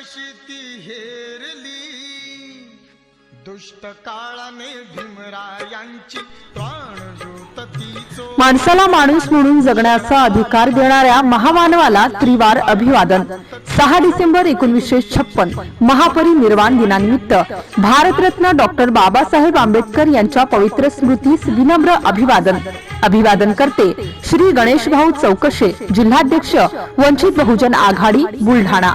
कशी ती हेरली. दुष्ट काळाने भीमरायांची प्राण माणसाला माणूस म्हणून जगण्याचा अधिकार देणाऱ्या महामानवाला त्रिवार अभिवादन. सहा डिसेंबर एकोणीसशे छप्पन महापरिनिर्वाण दिनानिमित्त भारतरत्न डॉक्टर बाबासाहेब आंबेडकर यांच्या पवित्र स्मृतीस विनम्र अभिवादन. अभिवादन करते श्री गणेश भाऊ चौकशे जिल्हाध्यक्ष वंचित बहुजन आघाडी बुलढाणा.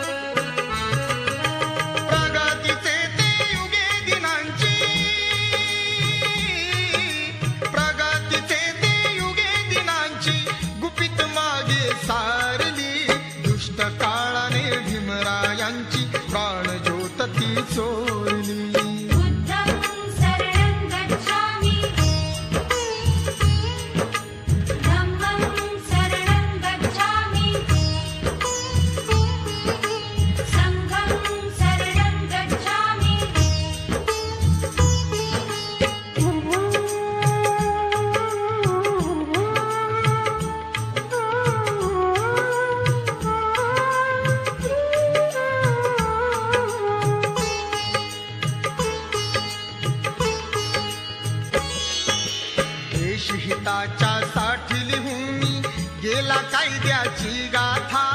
देशहिताच्या साठी लिहून गेला कायद्याची गाथा.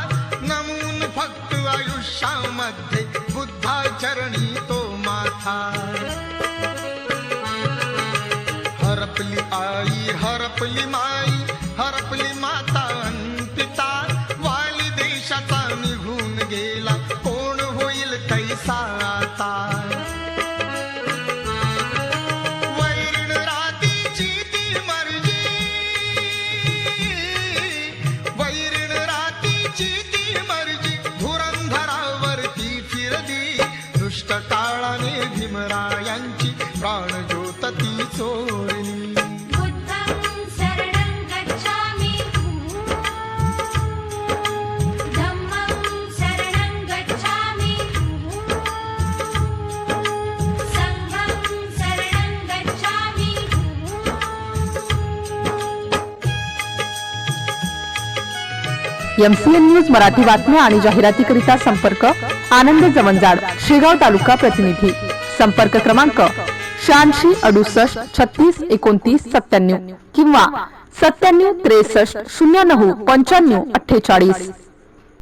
नमून फक्त आयुष्यामध्ये बुद्धा चरणी तो माथा. हरपली आई हरपली माई हरपली माता. शरणं गच्छामि. सङ्घं शरणं गच्छामि. एमसीएन न्यूज मराठी बातम्या आणि जाहिरातीकरिता संपर्क आनंद जवंजाड शेगाव तालुका प्रतिनिधी. संपर्क क्रमांक शहाऐंशी अडुसष्ट छत्तीस एकोणतीस सत्त्याण्णव किंवा सत्त्याण्णव त्रेसष्ट शून्य नऊ पंच्याण्णव अठ्ठेचाळीस.